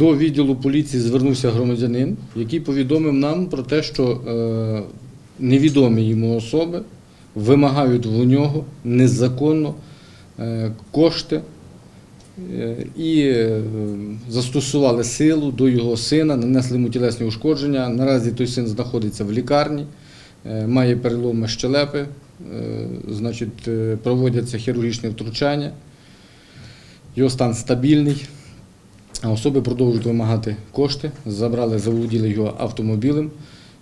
До відділу поліції звернувся громадянин, який повідомив нам про те, що е, невідомі йому особи вимагають у нього незаконно е, кошти е, і застосували силу до його сина, нанесли йому тілесні ушкодження. Наразі той син знаходиться в лікарні, має переломи щелепи, значить, проводяться хірургічні втручання. Його стан стабільний. Особи продовжують вимагати кошти, забрали, заволоділи його автомобілем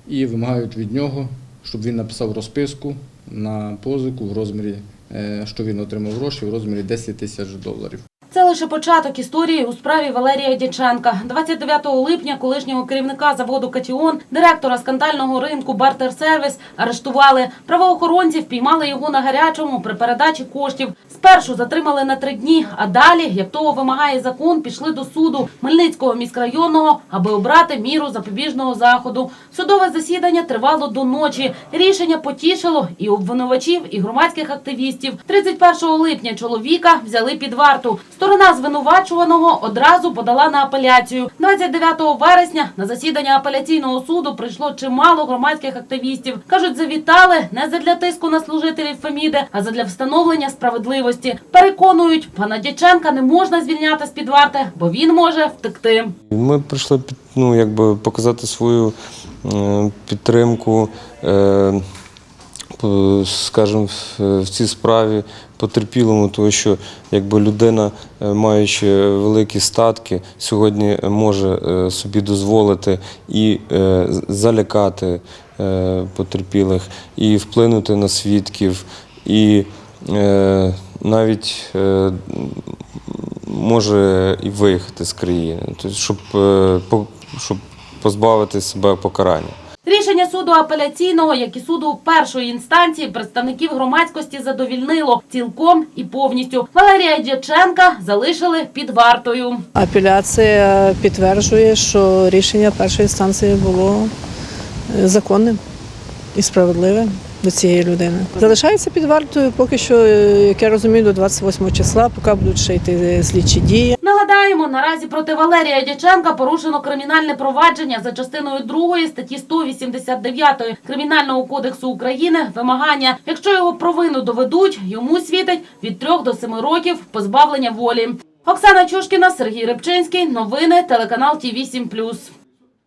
і вимагають від нього, щоб він написав розписку на позику в розмірі, е, що він отримав гроші в розмірі 10 тисяч доларів. Це лише початок історії у справі Валерія Дяченка. 29 липня колишнього керівника заводу Катіон, директора скандального ринку Бартер Сервіс арештували. Правоохоронці впіймали його на гарячому при передачі коштів. Спершу затримали на три дні, а далі, як того вимагає закон, пішли до суду Хмельницького міськрайонного, аби обрати міру запобіжного заходу. Судове засідання тривало до ночі. Рішення потішило і обвинувачів, і громадських активістів. 31 липня чоловіка взяли під варту. Сторона звинувачуваного одразу подала на апеляцію. 29 вересня на засідання апеляційного суду прийшло чимало громадських активістів. кажуть, завітали не задля тиску на служителів Феміди, а задля встановлення справедливості. Переконують, пана Дяченка не можна звільняти з під варти, бо він може втекти. Ми прийшли ну, якби показати свою е, підтримку, е, скажімо, в, в цій справі потерпілому, тому що якби людина, е, маючи великі статки, сьогодні може е, собі дозволити і е, залякати е, потерпілих, і вплинути на свідків, і е, навіть е, може і виїхати з країни, тобто, щоб, е, щоб позбавити себе покарання. Рішення суду апеляційного, як і суду першої інстанції, представників громадськості задовільнило цілком і повністю. Валерія Дяченка залишили під вартою. Апеляція підтверджує, що рішення першої інстанції було е, законним і справедливим до цієї людини. Залишається під вартою поки що, е, як я розумію, до 28 числа, поки будуть ще йти е, слідчі дії. Нагадаємо, наразі проти Валерія Дяченка порушено кримінальне провадження за частиною 2 статті 189 Кримінального кодексу України вимагання. Якщо його провину доведуть, йому світить від 3 до 7 років позбавлення волі. Оксана Чушкіна, Сергій Рибчинський. Новини телеканал ТІВІ 7+.